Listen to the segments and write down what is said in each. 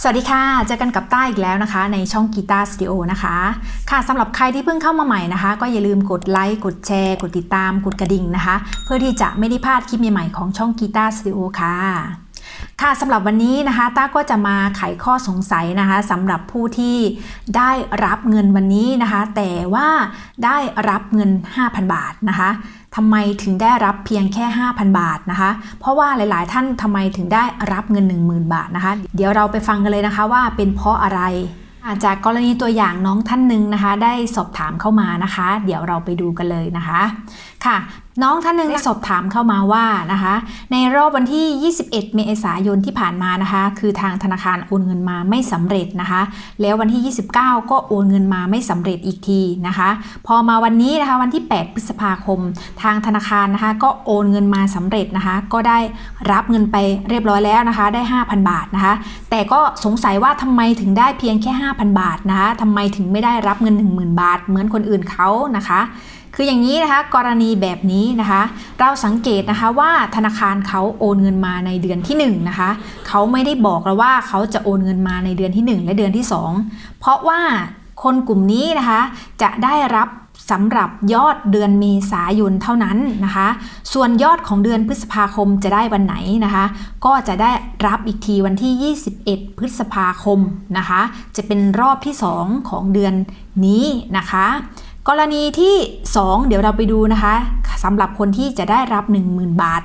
สวัสดีค่ะ เจอกันกับต้าอีกแล้วนะคะ ในช่องกีตาร์สตูดิโอนะคะ ค่ะสำหรับใครที่เพิ่งเข้ามาใหม่นะคะ ก็อย่าลืมกดไลค์ กดแชร์ กดติดตาม กดกระดิ่งนะคะ เพื่อที่จะไม่ได้พลาดคลิปใหม่ๆของช่องกีตาร์สตูดิโอค่ะ ค่ะสำหรับวันนี้นะคะต้าก็จะมาไขข้อสงสัยนะคะสำหรับผู้ที่ได้รับเงินวันนี้นะคะ แต่ว่าได้รับเงิน 5,000 บาทนะคะทำไมถึงได้รับเพียงแค่ 5,000 บาทนะคะ เพราะว่าหลาย ๆ ท่านทำไมถึงได้รับเงิน 10,000 บาทนะคะ เดี๋ยวเราไปฟังกันเลยนะคะว่าเป็นเพราะอะไรจากกรณีตัวอย่างน้องท่านหนึ่งนะคะ ได้สอบถามเข้ามานะคะ เดี๋ยวเราไปดูกันเลยนะคะค่ะ น้องท่านหนึ่งได้สอบถามเข้ามาว่านะคะ ในรอบวันที่ 21 เมษายนที่ผ่านมานะคะ คือทางธนาคารโอนเงินมาไม่สำเร็จนะคะ แล้ววันที่ 29 ก็โอนเงินมาไม่สำเร็จอีกทีนะคะ พอมาวันนี้นะคะวันที่ 8 พฤษภาคม ทางธนาคารนะคะ ก็โอนเงินมาสำเร็จนะคะ ก็ได้รับเงินไปเรียบร้อยแล้วนะคะ ได้ 5,000 บาทนะคะ แต่ก็สงสัยว่าทำไมถึงได้เพียงแค่ 5,000 บาทนะคะทำไมถึงไม่ได้รับเงิน 10,000 บาท เหมือนคนอื่นเขานะคะ คืออย่างนี้นะคะกรณีแบบนี้นะคะ เราสังเกตนะคะว่าธนาคารเขาโอนเงินมาในเดือนที่1นะคะเขาไม่ได้บอกเราว่าเขาจะโอนเงินมาในเดือนที่ 1 และเดือนที่ 2 เพราะว่าคนกลุ่มนี้นะคะจะได้รับสำหรับยอดเดือนเมษายนเท่านั้นนะคะ ส่วนยอดของเดือนพฤษภาคมจะได้วันไหนนะคะ ก็จะได้รับอีกทีวันที่ 21 พฤษภาคมนะคะ จะเป็นรอบที่ 2 ของเดือนนี้นะคะ กรณีที่ 2 เดี๋ยวเราไปดูนะคะสำหรับคนที่จะได้รับ 10,000 บาท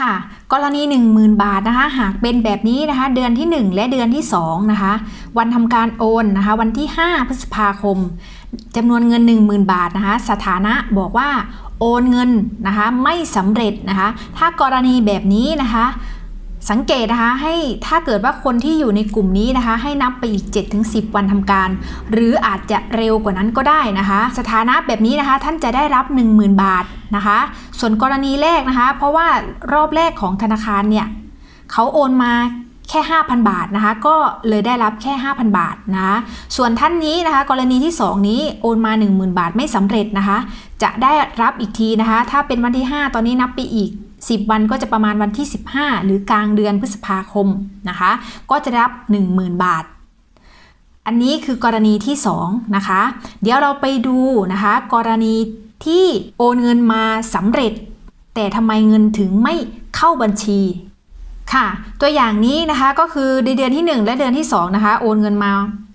ค่ะ กรณี 10,000 บาทนะคะ หากเป็นแบบนี้นะคะ เดือนที่ 1 และเดือนที่ 2 นะคะ วันทำการโอนนะคะ วันที่ 5 พฤษภาคมจำนวนเงิน 10,000 บาทนะคะ สถานะบอกว่าโอนเงินนะคะ ไม่สำเร็จนะคะ ถ้ากรณีแบบนี้นะคะ สังเกตนะคะให้ถ้าเกิดว่าคนที่อยู่ในกลุ่มนี้นะคะ ให้นับไปอีก 7-10 วันทำการ หรืออาจจะเร็วกว่านั้นก็ได้นะคะ สถานะแบบนี้นะคะท่านจะได้รับ 10,000 บาทนะคะ ส่วนกรณีแรกนะคะ เพราะว่ารอบแรกของธนาคารเนี่ยเขาโอนมาแค่ 5,000 บาทนะคะก็เลยได้รับแค่ 5,000 บาทนะะส่วนท่านนี้นะคะ กรณีที่ 2 นี้โอนมา 10,000 บาทไม่สำเร็จนะคะ จะได้รับอีกทีนะคะ ถ้าเป็นวันที่ 5 ตอนนี้นับไปอีก 10 วันก็จะประมาณวันที่ 15 หรือกลางเดือนพฤษภาคมนะคะ ก็จะรับ 10,000 บาท อันนี้คือกรณีที่ 2 นะคะ เดี๋ยวเราไปดูนะคะ กรณีที่โอนเงินมาสำเร็จ แต่ทำไมเงินถึงไม่เข้าบัญชีค่ะ ตัวอย่างนี้นะคะก็คือในเดือนที่ 1 และเดือนที่2นะคะ โอนเงินมา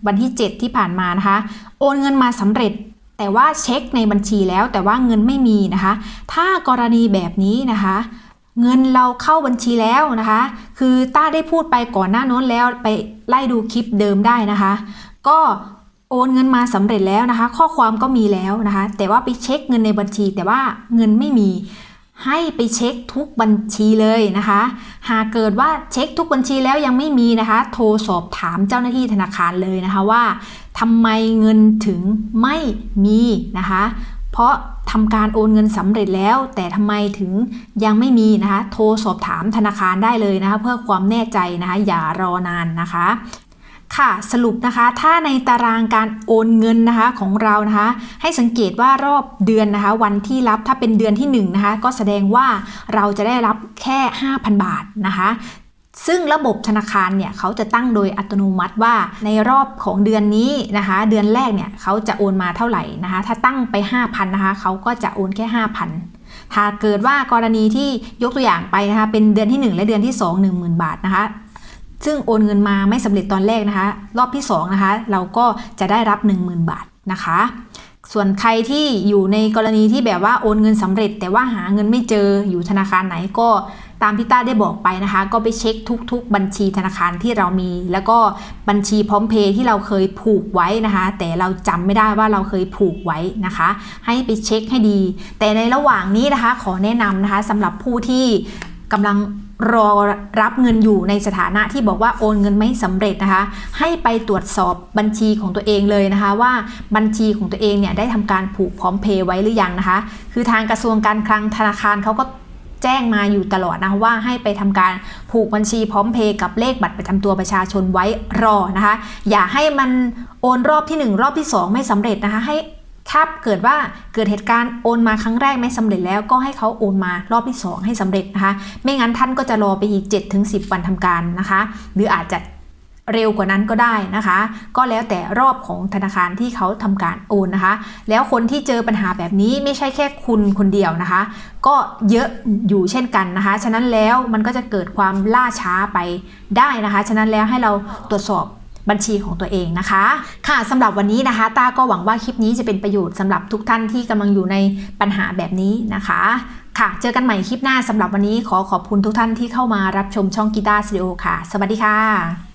วันที่ 7 ที่ผ่านมานะคะ โอนเงินมาสำเร็จ แต่ว่าเช็คในบัญชีแล้วแต่ว่าเงินไม่มีนะคะ ถ้ากรณีแบบนี้นะคะ เงินเราเข้าบัญชีแล้วนะคะ คือต้าได้พูดไปก่อนหน้าน้นแล้วไปไล่ดูคลิปเดิมได้นะคะ ก็โอนเงินมาสำเร็จแล้วนะคะ ข้อความก็มีแล้วนะคะ แต่ว่าไปเช็คเงินในบัญชี แต่ว่าเงินไม่มี ให้ไปเช็คทุกบัญชีเลยนะคะ หากเกิดว่าเช็คทุกบัญชีแล้วยังไม่มีนะคะ โทรสอบถามเจ้าหน้าที่ธนาคารเลยนะคะว่าทำไมเงินถึงไม่มีนะคะ เพราะทำการโอนเงินสำเร็จแล้ว แต่ทำไมถึงยังไม่มีนะคะ โทรสอบถามธนาคารได้เลยนะคะ เพื่อความแน่ใจนะคะ อย่ารอนานนะคะ ค่ะสรุปนะคะถ้าในตารางการโอนเงินนะคะของเรานะคะ ให้สังเกตว่ารอบเดือนนะคะ วันที่รับถ้าเป็นเดือนที่1นะคะก็แสดงว่าเราจะได้รับแค่ 5,000 บาทนะคะซึ่งระบบธนาคารเนี่ยเขาจะตั้งโดยอัตโนมัติว่าในรอบของเดือนนี้นะคะ เดือนแรกเนี่ยเขาจะโอนมาเท่าไหร่นะคะ ถ้าตั้งไป 5,000นะคะเขาก็จะโอนแค่ 5,000 ถ้าเกิดว่ากรณีที่ยกตัวอย่างไปนะคะเป็นเดือนที่ 1 และเดือนที่ 2 10,000 บาทนะคะ ซึ่งโอนเงินมาไม่สำเร็จตอนแรกนะคะ รอบที่2นะคะเราก็จะได้รับ 10,000 บาทนะคะ ส่วนใครที่อยู่ในกรณีที่แบบว่าโอนเงินสำเร็จ แต่ว่าหาเงินไม่เจออยู่ธนาคารไหนก็ตามที่ต้าได้บอกไปนะคะ ก็ไปเช็คทุกๆ บัญชีธนาคารที่เรามี แล้วก็บัญชีพร้อมเพย์ที่เราเคยผูกไว้นะคะ แต่เราจำไม่ได้ว่าเราเคยผูกไว้นะคะ ให้ไปเช็คให้ดี แต่ในระหว่างนี้นะคะ ขอแนะนำนะคะสำหรับผู้ที่กำลัง รอรับเงินอยู่ในสถานะที่บอกว่าโอนเงินไม่สำเร็จนะคะ ให้ไปตรวจสอบบัญชีของตัวเองเลยนะคะ ว่าบัญชีของตัวเองเนี่ยได้ทำการผูกพร้อมเพย์ไว้หรือยังนะคะ คือทางกระทรวงการคลังธนาคารเขาก็แจ้งมาอยู่ตลอดนะว่าให้ไปทำการผูกบัญชีพร้อมเพย์กับเลขบัตรประจำตัวประชาชนไว้รอนะคะ อย่าให้มันโอนรอบที่ 1 รอบที่ 2 ไม่สำเร็จนะคะ ให้ ถ้าเกิดว่าเกิดเหตุการณ์โอนมาครั้งแรกไม่สำเร็จแล้วก็ให้เขาโอนมารอบที่ 2 ให้สำเร็จนะคะ ไม่งั้นท่านก็จะรอไปอีก 7-10 วันทำการนะคะ หรืออาจจะเร็วกว่านั้นก็ได้นะคะ ก็แล้วแต่รอบของธนาคารที่เขาทำการโอนนะคะ แล้วคนที่เจอปัญหาแบบนี้ไม่ใช่แค่คุณคนเดียวนะคะ ก็เยอะอยู่เช่นกันนะคะ ฉะนั้นแล้วมันก็จะเกิดความล่าช้าไปได้นะคะ ฉะนั้นแล้วให้เราตรวจสอบ บัญชีของตัวเองนะคะ ค่ะสำหรับวันนี้นะคะต้าก็หวังว่าคลิปนี้จะเป็นประโยชน์สำหรับทุกท่านที่กำลังอยู่ในปัญหาแบบนี้นะคะ ค่ะ เจอกันใหม่คลิปหน้าสำหรับวันนี้ขอขอบคุณทุกท่านที่เข้ามารับชมช่องกีตาร์สตูดิโอค่ะ สวัสดีค่ะ